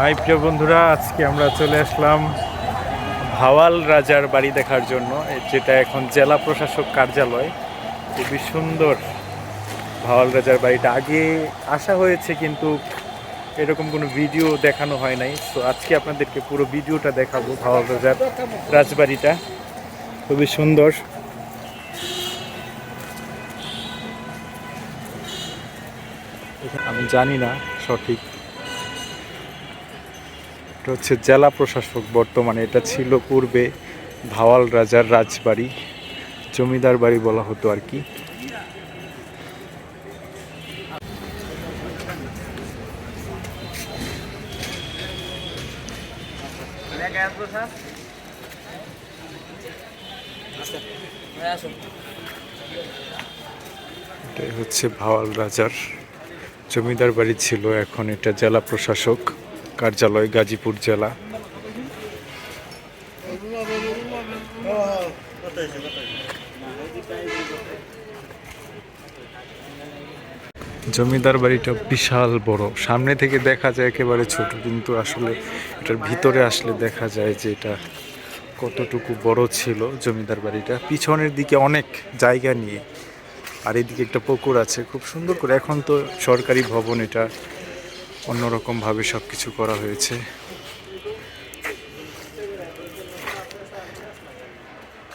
High, প্রিয় বন্ধুরা, আজকে আমরা চলে আসলাম ভাওয়াল রাজার বাড়ি দেখার জন্য যেটা এখন জেলা প্রশাসক কার্যালয়। খুবই সুন্দর ভাওয়াল রাজার বাড়িটা। আগে আসা হয়েছে, কিন্তু এরকম কোনো ভিডিও দেখানো হয় নাই। তো আজকে আপনাদেরকে পুরো ভিডিওটা দেখাবো ভাওয়াল রাজার রাজবাড়িটা। খুবই সুন্দর। আমি জানি না সঠিক। এটা হচ্ছে জেলা প্রশাসক বর্তমানে। এটা ছিল পূর্বে ভাওয়াল রাজার রাজবাড়ি। জমিদার বাড়ি বলা হতো আর কি। এটাই হচ্ছে ভাওয়াল রাজার। জমিদার বাড়ি ছিল, এখন এটা জেলা প্রশাসক। কার্যালয়, গাজীপুর জেলা। জমিদার বাড়িটা বিশাল বড়। সামনে থেকে দেখা যায় একেবারে ছোট, কিন্তু আসলে এটার ভিতরে আসলে দেখা যায় যে এটা কতটুকু বড় ছিল জমিদার বাড়িটা। পিছনের দিকে অনেক জায়গা নিয়ে, আর এদিকে একটা পুকুর আছে। খুব সুন্দর করে, এখন তো সরকারি ভবন এটা অন্যরকমভাবে সব কিছু করা হয়েছে।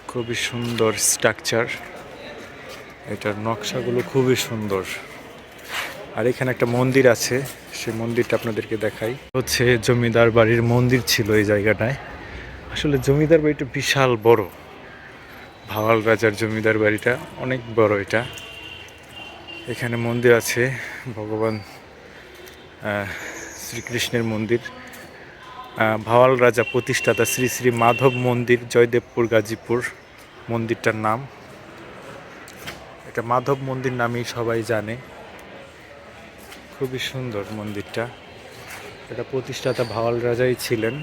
খুবই সুন্দর স্ট্রাকচার। এটার নকশাগুলো খুবই সুন্দর। আর এখানে একটা মন্দির আছে, সেই মন্দিরটা আপনাদেরকে দেখাই। হচ্ছে জমিদার বাড়ির মন্দির ছিল এই জায়গাটায়। আসলে জমিদার বাড়িটা বিশাল বড়। ভাওয়াল রাজার জমিদার বাড়িটা অনেক বড় এটা। এখানে মন্দির আছে, ভগবান শ্রীকৃষ্ণের মন্দির ভাওয়াল রাজা প্রতিষ্ঠাতা শ্রী শ্রী মাধব মন্দির, জয়দেবপুর, গাজীপুর মন্দিরটার নাম। এটা মাধব মন্দির নামেই সবাই জানে। খুবই সুন্দর মন্দিরটা। এটা প্রতিষ্ঠাতা ভাওয়াল রাজাই ছিলেন।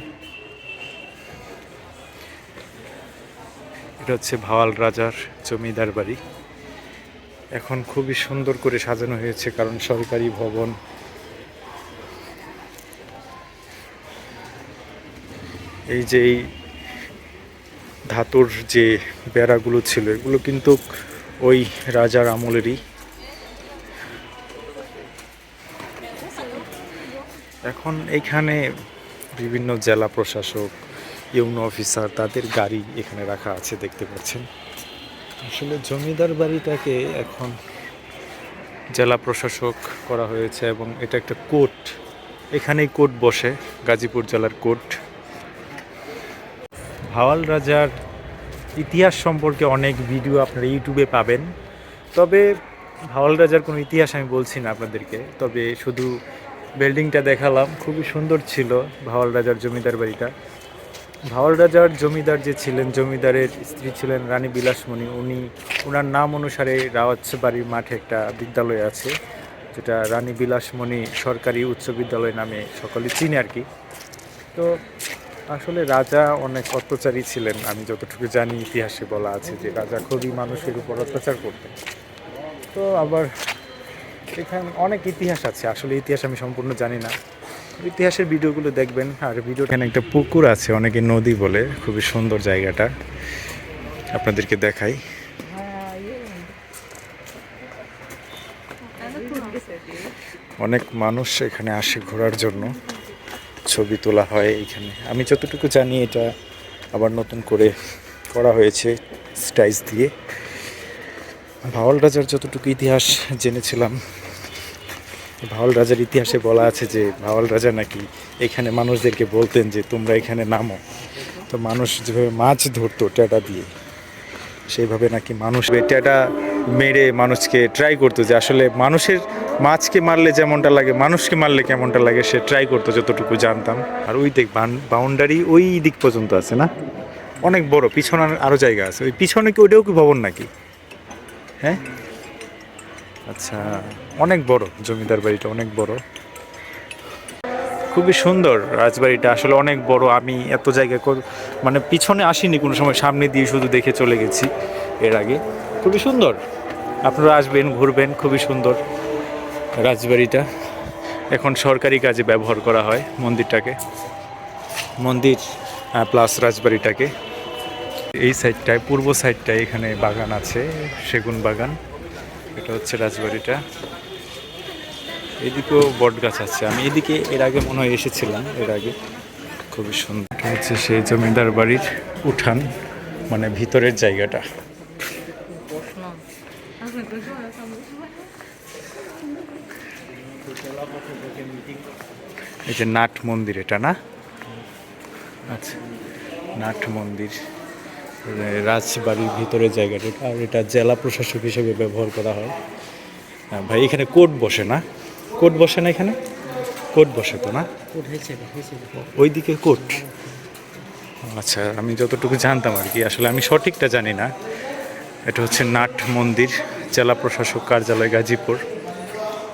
এটা হচ্ছে ভাওয়াল রাজার জমিদার বাড়ি। এখন খুবই সুন্দর করে সাজানো হয়েছে কারণ সরকারি ভবন এই যে এই ধাতুর যে বেড়াগুলো ছিল, এগুলো কিন্তু ওই রাজার আমলেরই। এখন এইখানে বিভিন্ন জেলা প্রশাসক, ইউনো অফিসার তাদের গাড়ি এখানে রাখা আছে দেখতে পাচ্ছেন। আসলে জমিদার বাড়িটাকে এখন জেলা প্রশাসক করা হয়েছে এবং এটা একটা কোর্ট। এখানেই কোর্ট বসে, গাজীপুর জেলার কোর্ট। ভাওয়াল রাজার ইতিহাস সম্পর্কে অনেক ভিডিও আপনারা ইউটিউবে পাবেন। তবে ভাওয়াল রাজার কোনো ইতিহাস আমি বলছি না আপনাদেরকে, তবে শুধু বিল্ডিংটা দেখালাম, খুবই সুন্দর ছিল ভাওয়াল রাজার জমিদার বাড়িটা। ভাওয়াল রাজার জমিদার যে ছিলেন, জমিদারের স্ত্রী ছিলেন রানী বিলাসমণি, উনি ওনার নাম অনুসারে রাওয়াজ বাড়ির মাঠে একটা বিদ্যালয় আছে, যেটা রানী বিলাসমণি সরকারি উচ্চ বিদ্যালয় নামে সকলে চিনে আর কি। তো আসলে রাজা অনেক অত্যাচারী ছিলেন। আমি যতটুকু জানি, ইতিহাসে বলা আছে যে রাজা খুবই মানুষের উপর অত্যাচার করতেন। তো আবার এখানে অনেক ইতিহাস আছে। আসলে ইতিহাস আমি সম্পূর্ণ জানি না। ইতিহাসের ভিডিওগুলো দেখবেন। আর ভিডিও এখানে একটা পুকুর আছে, অনেকে নদী বলে। খুবই সুন্দর জায়গাটা। আপনাদেরকে দেখাই। অনেক মানুষ এখানে আসে ঘোরার জন্য। ছবি তোলা হয় এইখানে আমি যতটুকু জানি এটা আবার নতুন করে করা হয়েছে স্টাইজ দিয়ে। ভাওয়াল রাজার যতটুকু ইতিহাস জেনেছিলাম ভাওয়াল রাজার ইতিহাসে বলা আছে যে ভাওয়াল রাজা নাকি এখানে মানুষদেরকে বলতেন যে তোমরা এখানে নামো। তো মানুষ যেভাবে মাছ ধরতো ট্যাটা দিয়ে, সেইভাবে নাকি মানুষ ট্যাটা মেরে মানুষকে ট্রাই করতো যে আসলে মানুষের মাছকে মারলে যেমনটা লাগে, মানুষকে মারলে কেমনটা লাগে, সে ট্রাই করতো যতটুকু জানতাম। আর ওই দিক বাউন্ডারি ওই দিক পর্যন্ত আছে না? অনেক বড়, পিছনে আরও জায়গা আছে। ওই পিছনে কি ওইটাও কি ভবন নাকি? হ্যাঁ? আচ্ছা অনেক বড়, জমিদার বাড়িটা অনেক বড়। খুবই সুন্দর রাজবাড়িটা, আসলে অনেক বড়। আমি এত জায়গায় কো- মানে পিছনে আসিনি কোনো সময়, সামনে দিয়ে শুধু দেখে চলে গেছি এর আগে। খুবই সুন্দর। আপনারা আসবেন, ঘুরবেন, খুবই সুন্দর। রাজবাড়িটা। এখন সরকারি কাজে ব্যবহার করা হয় মন্দিরটাকে। মন্দির প্লাস রাজবাড়িটাকে। এই সাইডটায় পূর্ব সাইডটায় এখানে বাগান আছে, সেগুন বাগান। এটা হচ্ছে রাজবাড়িটা। এদিকেও বট গাছ আছে। আমি এদিকে, এর আগে মনে হয় এসেছিলাম, এর আগে। খুবই সুন্দর। হচ্ছে সেই জমিদার বাড়ির উঠান মানে ভিতরের জায়গাটা। এই যে নাট মন্দির এটা না? আচ্ছা নাট মন্দির। রাজবাড়ির ভিতরের জায়গাটা। আর এটা জেলা প্রশাসক হিসেবে ব্যবহার করা হয়। হ্যাঁ, ভাই এখানে কোর্ট বসে না? কোর্ট বসে না এখানে? কোর্ট বসে তো না? ওইদিকে কোর্ট আচ্ছা আমি যতটুকু জানতাম আর কি আসলে আমি সঠিকটা জানি না। এটা হচ্ছে নাট মন্দির জেলা প্রশাসক কার্যালয় গাজীপুর।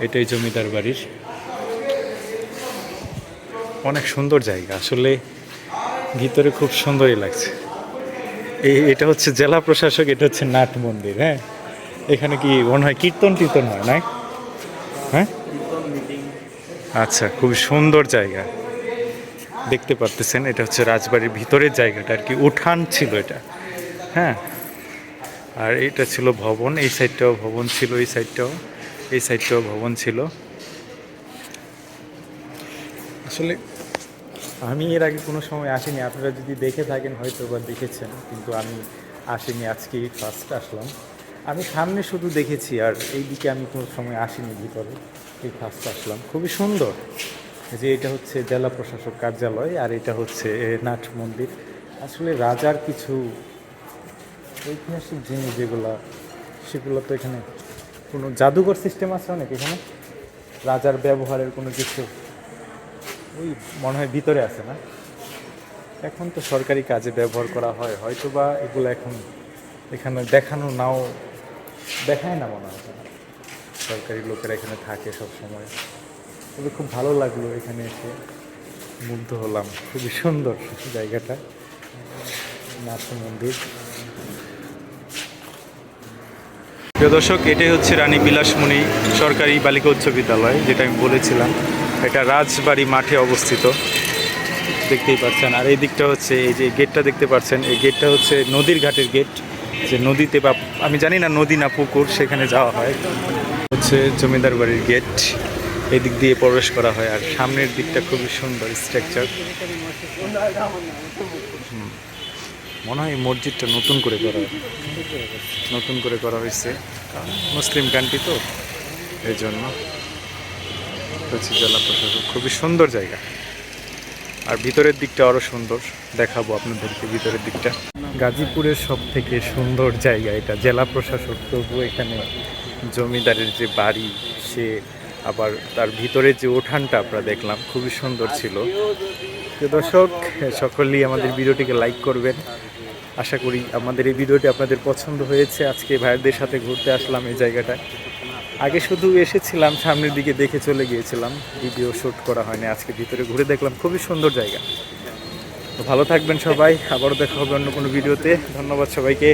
এটাই জমিদার বাড়ির। অনেক সুন্দর জায়গা, আসলে ভিতরে খুব সুন্দরই লাগছে। এই, এটা হচ্ছে জেলা প্রশাসক, এটা হচ্ছে নাট মন্দির হ্যাঁ? এখানে কি মনে হয় কীর্তন টীর্তন হয় না হ্যাঁ? আচ্ছা খুবই সুন্দর জায়গা। দেখতে পারতেছেন, এটা হচ্ছে রাজবাড়ির ভিতরের জায়গাটা, আর কি উঠান ছিল এটা হ্যাঁ? আর এটা ছিল ভবন, এই সাইডটাও ভবন ছিল, এই সাইডটাও এই সাইডটাও ভবন ছিল। আসলে আমি এর আগে কোনো সময় আসিনি। আপনারা যদি দেখে থাকেন, হয়তো বা দেখেছেন, কিন্তু আমি আসিনি। আজকেই ফার্স্ট আসলাম। আমি সামনে শুধু দেখেছি, আর এইদিকে আমি কোনো সময় আসিনি ভিতরে। এই ফার্স্ট আসলাম। খুবই সুন্দর যে এটা হচ্ছে জেলা প্রশাসক কার্যালয়, আর এটা হচ্ছে নাট মন্দির। আসলে রাজার কিছু ঐতিহাসিক জিনিস যেগুলো, সেগুলো তো এখানে কোনো জাদুঘর সিস্টেম আছে অনেক এখানে? রাজার ব্যবহারের কোনো কিছু? ওই মনে হয় ভিতরে আছে না? এখন তো সরকারি কাজে ব্যবহার করা হয় হয়তো বা এগুলো এখন এখানে দেখানো নাও, দেখায় না মনে হয়। সরকারি লোকেরা এখানে থাকে সব সময় তবে খুব ভালো লাগল এখানে এসে। মুগ্ধ হলাম। খুবই সুন্দর জায়গাটা। নাথ মন্দির। প্রিয় দর্শক, এটাই হচ্ছে রানী বিলাসমণি সরকারি বালিকা উচ্চ বিদ্যালয়, যেটা আমি বলেছিলাম। এটা রাজবাড়ি মাঠে অবস্থিত। দেখতেই পাচ্ছেন। আর এই দিকটা হচ্ছে, এই যে গেটটা দেখতে পাচ্ছেন, এই গেটটা হচ্ছে নদীর ঘাটের গেট। যে নদীতে বা, আমি জানি না, নদী না পুকুর, সেখানে যাওয়া হয়। হচ্ছে জমিদার বাড়ির গেট। এই দিক দিয়ে প্রবেশ করা হয়। আর সামনের দিকটা খুবই সুন্দর স্ট্রাকচার মনে হয় মসজিদটা নতুন করে করা নতুন করে করা হয়েছে। মুসলিম কান্ট্রি তো এই জন্য হচ্ছে জেলা প্রশাসক। খুবই সুন্দর জায়গা। আর ভিতরের দিকটা আরও সুন্দর। দেখাবো আপনাদেরকে ভিতরের দিকটা। গাজীপুরের সব থেকে সুন্দর জায়গা এটা, জেলা প্রশাসক। তবু এখানে জমিদারের যে বাড়ি, সে আবার তার ভিতরে যে উঠানটা আমরা দেখলাম, খুবই সুন্দর ছিল। দর্শক, সকলেই আমাদের ভিডিওটিকে লাইক করবেন। আশা করি আমাদের এই ভিডিওটি আপনাদের পছন্দ হয়েছে। আজকে ভাইয়ের সাথে ঘুরতে আসলাম এই জায়গাটায়। আগে শুধু এসেছিলাম, সামনের দিকে দেখে চলে গিয়েছিলাম। ভিডিও শ্যুট করা হয়নি, আজকে ভিতরে ঘুরে দেখলাম। খুবই সুন্দর জায়গা। তো ভালো থাকবেন সবাই, আবারও দেখা হবে অন্য কোনো ভিডিওতে। ধন্যবাদ সবাইকে।